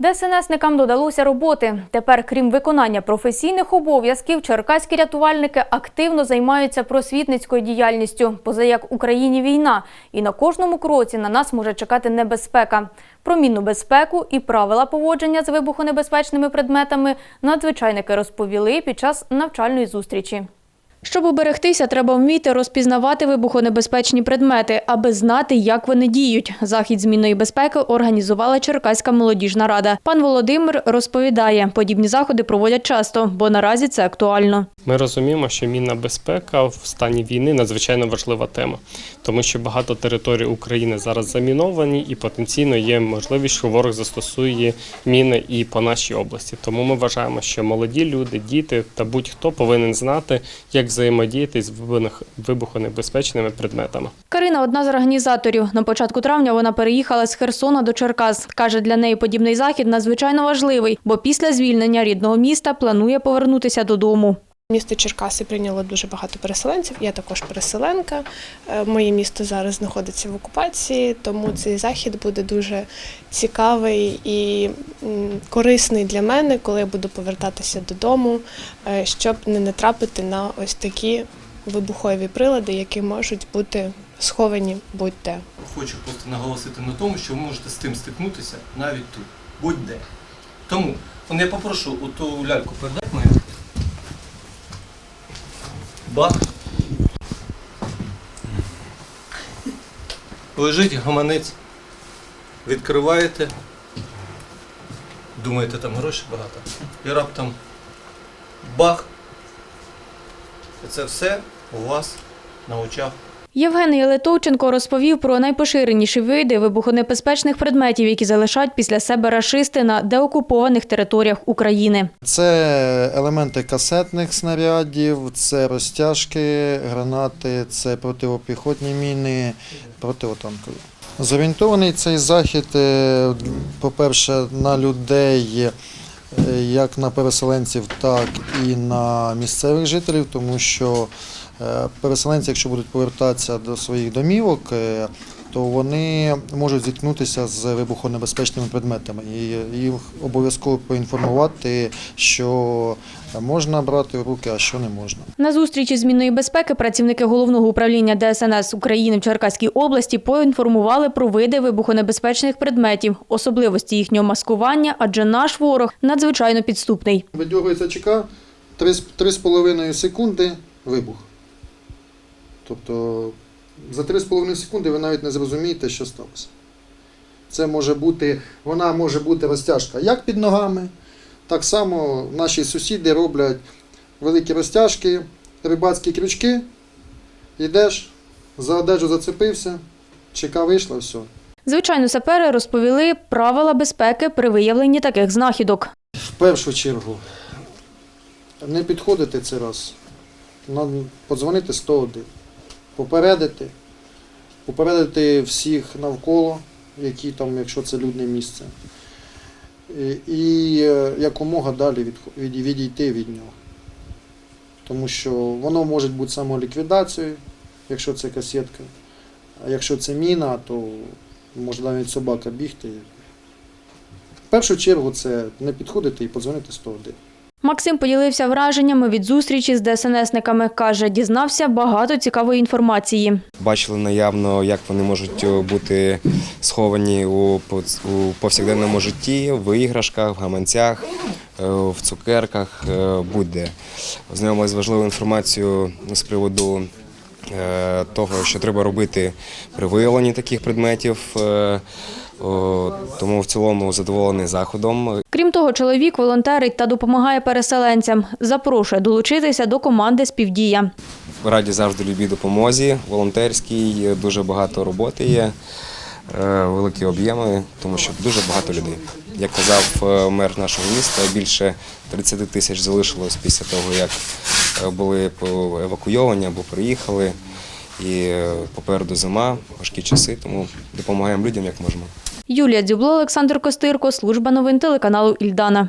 ДСНСникам додалося роботи. Тепер, крім виконання професійних обов'язків, черкаські рятувальники активно займаються просвітницькою діяльністю, поза як Україні війна, і на кожному кроці на нас може чекати небезпека. Про мінну безпеку і правила поводження з вибухонебезпечними предметами надзвичайники розповіли під час навчальної зустрічі. Щоб уберегтися, треба вміти розпізнавати вибухонебезпечні предмети, аби знати, як вони діють. Захід змінної безпеки організувала Черкаська молодіжна рада. Пан Володимир розповідає, подібні заходи проводять часто, бо наразі це актуально. Ми розуміємо, що мінна безпека в стані війни надзвичайно важлива тема, тому що багато територій України зараз заміновані, і потенційно є можливість, що ворог застосує міни і по нашій області. Тому ми вважаємо, що молоді люди, діти та будь-хто повинен знати, як взаємодіяти з вибух- вибухонебезпечними предметами. Карина одна з організаторів. На початку травня вона переїхала з Херсона до Черкас. Каже, для неї подібний захід надзвичайно важливий, бо після звільнення рідного міста планує повернутися додому. Місто Черкаси прийняло дуже багато переселенців. Я також переселенка. Е, Моє місто зараз знаходиться в окупації, тому цей захід буде дуже цікавий і корисний для мене, коли я буду повертатися додому, е, щоб не натрапити на ось такі вибухові прилади, які можуть бути сховані будь-де. Хочу просто наголосити на тому, що ви можете з тим стикнутися навіть тут, будь-де. Тому он я попрошу оту ляльку передати мою. Бах. Лежить гаманець. Відкриваєте. Думаєте, там грошей багато. І раптом бах. І це все у вас на очах. Євгеній Литовченко розповів про найпоширеніші види вибухонебезпечних предметів, які залишають після себе рашисти на деокупованих територіях України. Це елементи касетних снарядів, це розтяжки, гранати, це протипіхотні міни, противотанкові. Зорієнтований цей захід, е, по-перше, на людей, е, як на переселенців, так і на місцевих жителів, тому що переселенці, якщо будуть повертатися до своїх домівок, е, то вони можуть зіткнутися з вибухонебезпечними предметами. І їх обов'язково поінформувати, що можна брати в руки, а що не можна. На зустрічі з мінної безпеки працівники головного управління ДСНС України в Черкаській області поінформували про види вибухонебезпечних предметів, особливості їхнього маскування, адже наш ворог надзвичайно підступний. Видьорується ЧК, 3,5 секунди вибух. Тобто за 3,5 секунди ви навіть не зрозумієте, що сталося. Це може бути, вона може бути розтяжка як під ногами, так само наші сусіди роблять великі розтяжки, рибацькі крючки, йдеш, за одежу зацепився, ЧК вийшла, все. Звичайно, сапери розповіли правила безпеки при виявленні таких знахідок. В першу чергу не підходити це раз. Подзвонити 101, попередити, попередити всіх навколо, які там, якщо це людне місце. І, е, якомога далі відійти від нього. Тому що воно може бути самоліквідацією, якщо це касетка. А якщо це міна, то може навіть собака бігти. В першу чергу це не підходити і подзвонити 101. Максим поділився враженнями від зустрічі з ДСНСниками. Каже, дізнався багато цікавої інформації. Бачили наявно, як вони можуть е, бути сховані у повсякденному житті, в іграшках, в гаманцях, е, в цукерках, е, будь-де. Ознайомилися з важливою інформацією з приводу того, що треба робити при виявленні таких предметів. Е, Тому в цілому задоволений заходом. Крім того, чоловік волонтерить та допомагає переселенцям. Запрошує долучитися до команди Співдія. Раді завжди любій допомозі, волонтерській, дуже багато роботи є, е, великі об'єми, тому що дуже багато людей. Як казав е, мер нашого міста, більше 30 тисяч залишилось після того, як були евакуйовані або приїхали. І попереду зима, важкі часи, тому допомагаємо людям як можемо. Юлія Дзюбло, Олександр Костирко, служба новин телеканалу Ільдана.